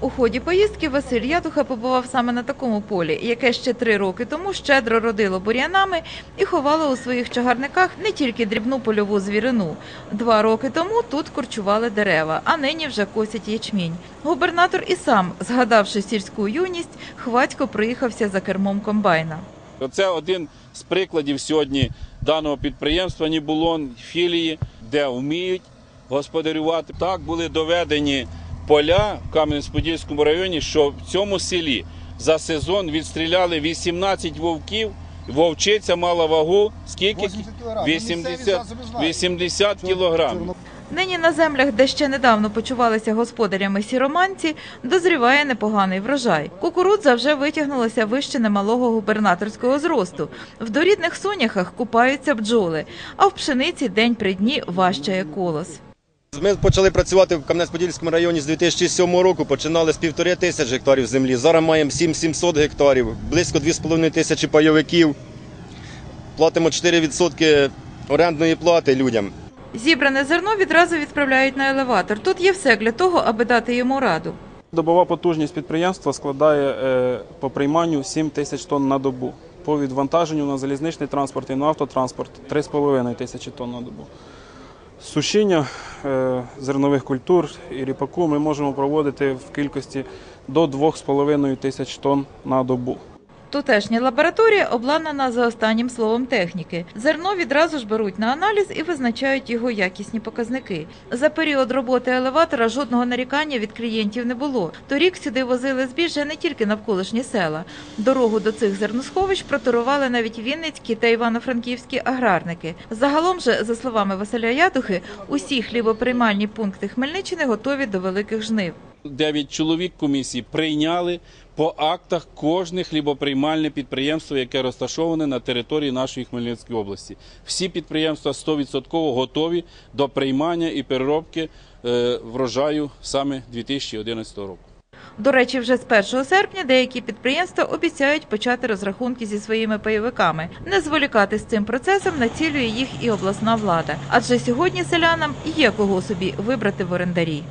У ході поїздки Василь Ятуха побував саме на такому полі, яке ще три роки тому щедро родило бур'янами і ховало у своїх чагарниках не тільки дрібну польову звірину. Два роки тому тут корчували дерева, а нині вже косять ячмінь. Губернатор і сам, згадавши сільську юність, хвацько проїхався за кермом комбайна. Оце один з прикладів сьогодні даного підприємства Нібулон філії, де вміють господарювати. Так були доведені поля в Кам'янець-Подільському районі, що в цьому селі за сезон відстріляли 18 вовків. Вовчиця мала вагу скільки? 80 кілограм. Ну, місцеві 80, 80 кілограмів. Нині на землях, де ще недавно почувалися господарями сіроманці, дозріває непоганий врожай. Кукурудза вже витягнулася вище немалого губернаторського зросту. В дорідних соняхах купаються бджоли, а в пшениці день при дні ващає колос. Ми почали працювати в Кам'янець-Подільському районі з 2007 року. Починали з півтори тисяч гектарів землі. Зараз маємо 7700 гектарів, близько 2,5 тисячі пайовиків. Платимо 4% орендної плати людям. Зібране зерно відразу відправляють на елеватор. Тут є все для того, аби дати йому раду. Добова потужність підприємства складає е, по прийманню 7 тисяч тонн на добу. По відвантаженню на залізничний транспорт і на автотранспорт 3,5 тисячі тонн на добу. Сушіння е, зернових культур і ріпаку ми можемо проводити в кількості до 2,5 тисяч тонн на добу. Тутешня лабораторія обладнана за останнім словом техніки. Зерно відразу ж беруть на аналіз і визначають його якісні показники. За період роботи елеватора жодного нарікання від клієнтів не було. Торік сюди возили збіжжя не тільки навколишні села. Дорогу до цих зерносховищ проторували навіть вінницькі та івано-франківські аграрники. Загалом же, за словами Василя Ятухи, усі хлібоприймальні пункти Хмельниччини готові до великих жнив. Дев'ять чоловік комісії прийняли по актах кожне хлібоприймальне підприємство, яке розташоване на території нашої Хмельницької області. Всі підприємства 100% готові до приймання і переробки е, врожаю саме 2011 року. До речі, вже з 1 серпня деякі підприємства обіцяють почати розрахунки зі своїми пайовиками. Не зволікати з цим процесом націлює їх і обласна влада. Адже сьогодні селянам є кого собі вибрати в орендарі.